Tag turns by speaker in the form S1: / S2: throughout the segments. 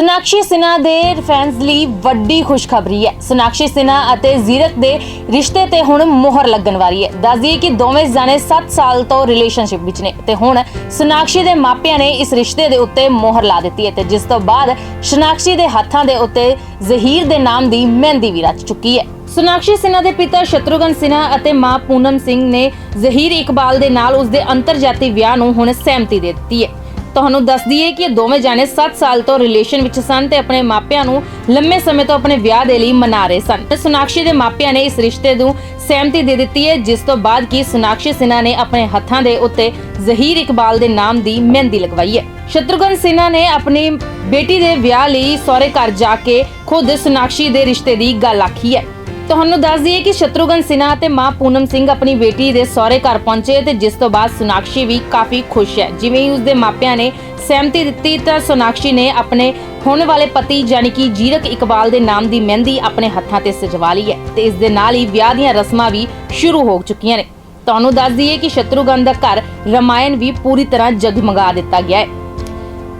S1: ਸੋਨਾਕਸ਼ੀ ਸਿਨਹਾ ਦੇ ਫੈਨਸ ਲਈ ਵੱਡੀ ਖੁਸ਼ਖਬਰੀ ਹੈ। ਸੋਨਾਕਸ਼ੀ ਸਿਨਹਾ ਅਤੇ ਜ਼ੀਰਕ ਦੇ ਰਿਸ਼ਤੇ ਤੇ ਹੁਣ ਮੋਹਰ ਲੱਗਣ ਵਾਲੀ ਹੈ। ਦੱਸ ਕਿ ਦੋਵੇਂ ਜਾਣੇ 7 ਸਾਲ ਤੋਂ ਰਿਲੇਸ਼ਨਸ਼ਿਪ ਵਿੱਚ ਨੇ ਤੇ ਹੁਣ ਸੋਨਾਕਸ਼ੀ ਦੇ ਮਾਪਿਆਂ ਨੇ ਇਸ ਰਿਸ਼ਤੇ ਦੇ ਉੱਤੇ ਮੋਹਰ ਲਾ ਦਿੱਤੀ ਹੈ ਤੇ ਜਿਸ ਤੋਂ ਬਾਅਦ ਸੋਨਾਕਸ਼ੀ ਦੇ ਹੱਥਾਂ ਦੇ ਉੱਤੇ ਜ਼ਹੀਰ ਦੇ ਨਾਮ ਦੀ ਮਹਿੰਦੀ ਵੀ ਰਚ ਚੁੱਕੀ ਹੈ। ਸੁਨਾਕਸ਼ੀ ਸਿਨਹਾ ਦੇ ਪਿਤਾ ਸ਼ਤਰੂਘਨ ਸਿਨਹਾ ਅਤੇ ਮਾਂ ਪੂਨਮ ਸਿੰਘ ਨੇ ਜ਼ਹੀਰ ਇਕਬਾਲ ਦੇ ਨਾਲ ਉਸ ਦੇ ਅੰਤਰਜਾਤੀ ਵਿਆਹ ਨੂੰ ਹੁਣ ਸਹਿਮਤੀ ਦੇ ਦਿੱਤੀ ਹੈ। ਤੁਹਾਨੂੰ ਦੱਸ ਦਈਏ ਕਿ ਇਹ ਦੋਵੇਂ ਜਾਣੇ 7 ਸਾਲ ਤੋਂ ਰਿਲੇਸ਼ਨ ਵਿੱਚ ਸਨ ਤੇ ਆਪਣੇ ਮਾਪਿਆਂ ਨੂੰ ਲੰਮੇ ਸਮੇਂ ਤੋਂ ਆਪਣੇ ਵਿਆਹ ਦੇ ਲਈ ਮਨਾ ਰਹੇ ਸਨ। ਤੇ ਸੋਨਾਕਸ਼ੀ ਦੇ ਮਾਪਿਆਂ ਨੇ ਇਸ ਰਿਸ਼ਤੇ ਨੂੰ ਸਹਿਮਤੀ ਦੇ ਦਿੱਤੀ ਹੈ, ਜਿਸ ਤੋਂ ਬਾਅਦ ਕਿ ਸੁਨਾਕਸ਼ੀ ਸਿਨਹਾ ਨੇ ਆਪਣੇ ਹੱਥਾਂ ਦੇ ਉੱਤੇ ਜ਼ਹੀਰ ਇਕਬਾਲ ਦੇ ਨਾਮ ਦੀ ਮਹਿੰਦੀ ਲਗਵਾਈ ਹੈ। ਸ਼ਤਰੂਘਨ ਸਿਨਹਾ ਨੇ ਆਪਣੀ ਬੇਟੀ ਦੇ ਵਿਆਹ ਲਈ ਸਹੁਰੇ ਘਰ ਜਾ ਕੇ ਖੁਦ ਸੋਨਾਕਸ਼ੀ ਦੇ ਰਿਸ਼ਤੇ ਦੀ ਗੱਲ ਆਖੀ ਹੈ। ਤੁਹਾਨੂੰ ਦੱਸ ਦਈਏ ਕਿ ਸ਼ਤਰੂਘਨ ਸਿਨਹਾ ਤੇ ਮਾਂ ਪੂਨਮ ਸਿੰਘ ਆਪਣੀ ਬੇਟੀ ਦੇ ਸਹੁਰੇ ਘਰ ਪਹੁੰਚੇ ਤੇ ਜਿਸ ਤੋਂ ਬਾਅਦ ਸੋਨਾਕਸ਼ੀ ਵੀ ਕਾਫੀ ਖੁਸ਼ ਹੈ। ਜਿਵੇਂ ਹੀ ਉਸਦੇ ਮਾਪਿਆਂ ਨੇ ਸਹਿਮਤੀ ਦਿੱਤੀ ਤਾਂ ਸੁਨਾਕਸ਼ੀ ਨੇ ਆਪਣੇ ਹੁਣ ਵਾਲੇ ਪਤੀ ਯਾਨੀ ਕਿ ਜੀਰਕ ਇਕਬਾਲ ਦੇ ਨਾਮ ਦੀ ਮਹਿੰਦੀ ਆਪਣੇ ਹੱਥਾਂ ਤੇ ਸਜਵਾ ਲਈ ਹੈ ਤੇ ਇਸ ਦੇ ਨਾਲ ਹੀ ਵਿਆਹ ਦੀਆਂ ਰਸਮਾਂ ਵੀ ਸ਼ੁਰੂ ਹੋ ਚੁੱਕੀਆਂ ਨੇ। ਤੁਹਾਨੂੰ ਦੱਸ ਦਈਏ ਕਿ ਸ਼ਤਰੂਘਨ ਦਾ ਘਰ ਰਮਾਇਣ ਵੀ ਪੂਰੀ ਤਰ੍ਹਾਂ ਜਗਮਗਾ ਦਿੱਤਾ ਗਿਆ ਹੈ।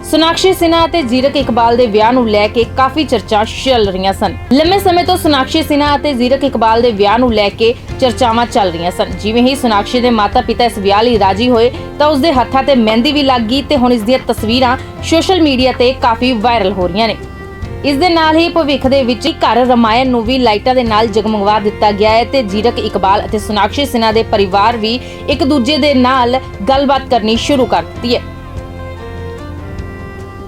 S1: ਸੁਨਾਕਸ਼ੀ ਸਿਨਹਾ ਅਤੇ ਜ਼ੀਰਕ ਇਕਬਾਲ ਦੇ ਵਿਆਹ ਨੂੰ ਲੈ ਕੇ ਕਾਫੀ ਚਰਚਾ ਚੱਲ ਰਹੀਆਂ ਸਨ। ਲੰਮੇ ਸਮੇਂ ਤੋਂ ਸੋਨਾਕਸ਼ੀ ਸਿਨਹਾ ਅਤੇ ਜ਼ੀਰਕ ਇਕਬਾਲ ਦੇ ਵਿਆਹ ਨੂੰ ਲੈ ਕੇ ਚਰਚਾਵਾਂ ਚੱਲ ਰਹੀਆਂ ਸਨ। ਜਿਵੇਂ ਹੀ ਸੋਨਾਕਸ਼ੀ ਦੇ ਮਾਤਾ-ਪਿਤਾ ਇਸ ਵਿਆਹ ਲਈ ਰਾਜੀ ਹੋਏ, ਤਾਂ ਉਸ ਦੇ ਹੱਥਾਂ ਤੇ ਮਹਿੰਦੀ ਵੀ ਲੱਗ ਗਈ ਤੇ ਹੁਣ ਇਸ ਦੀਆਂ ਤਸਵੀਰਾਂ ਸੋਸ਼ਲ ਮੀਡੀਆ ਤੇ ਕਾਫੀ ਵਾਇਰਲ ਹੋ ਰਹੀਆਂ ਨੇ। ਇਸ ਦੇ ਨਾਲ ਹੀ ਭਵਿੱਖ ਦੇ ਵਿੱਚ ਘਰ ਰਮਾਇਣ ਨੂੰ ਵੀ ਲਾਈਟਾਂ ਦੇ ਨਾਲ ਜਗਮਗਵਾ ਦਿੱਤਾ ਗਿਆ ਹੈ ਤੇ ਜੀਰਕ ਇਕਬਾਲ ਅਤੇ ਸੁਨਾਕਸ਼ੀ ਸਿਨਹਾ ਦੇ ਪਰਿਵਾਰ ਵੀ ਇੱਕ ਦੂਜੇ ਦੇ ਨਾਲ ਗੱਲਬਾਤ ਕਰਨੀ ਸ਼ੁਰੂ ਕਰ ਦਿੱਤੀ ਹੈ।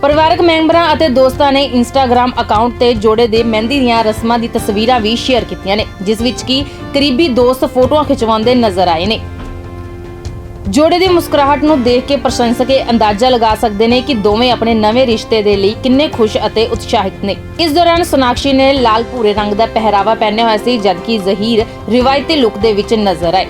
S1: ਪਰਿਵਾਰਕ ਮੈਂਬਰਾਂ ਅਤੇ ਦੋਸਤਾਂ ਨੇ ਇੰਸਟਾਗ੍ਰam ਅਕਾਊਂਟ ਤੇ ਜੋੜੇ ਦੇ ਮਹਿੰਦੀ ਦੀਆਂ ਰਸਮਾਂ ਦੀ ਤਸਵੀਰਾਂ ਵੀ ਸ਼ੇਅਰ ਕੀਤੀਆਂ ਨੇ, ਜਿਸ ਵਿੱਚ ਕੀ ਕਰੀਬੀ ਦੋਸਤ ਫੋਟੋਆਂ ਖਿਚਵਾਉਂਦੇ ਨਜ਼ਰ ਆਏ ਨੇ। ਜੋੜੇ ਦੀ ਮੁਸਕਰਾਹਟ ਨੂੰ ਦੇਖ ਕੇ ਪ੍ਰਸ਼ੰਸਕੇ ਅੰਦਾਜ਼ਾ ਲਗਾ ਸਕਦੇ ਨੇ ਕਿ ਦੋਵੇਂ ਆਪਣੇ ਨਵੇਂ ਰਿਸ਼ਤੇ ਦੇ ਲਈ ਕਿੰਨੇ ਖੁਸ਼ ਅਤੇ ਉਤਸ਼ਾਹਿਤ ਨੇ। ਇਸ ਦੌਰਾਨ ਸੋਨਾਕਸ਼ੀ ਨੇ ਲਾਲ ਭੂਰੇ ਰੰਗ ਦਾ ਪਹਿਰਾਵਾ ਪਹਿਨਿਆ ਹੋਇਆ ਸੀ, ਜਦਕਿ ਜ਼ਹੀਰ ਰਿਵਾਇਤੀ ਲੁੱਕ ਦੇ ਵਿੱਚ ਨਜ਼ਰ ਆਏ।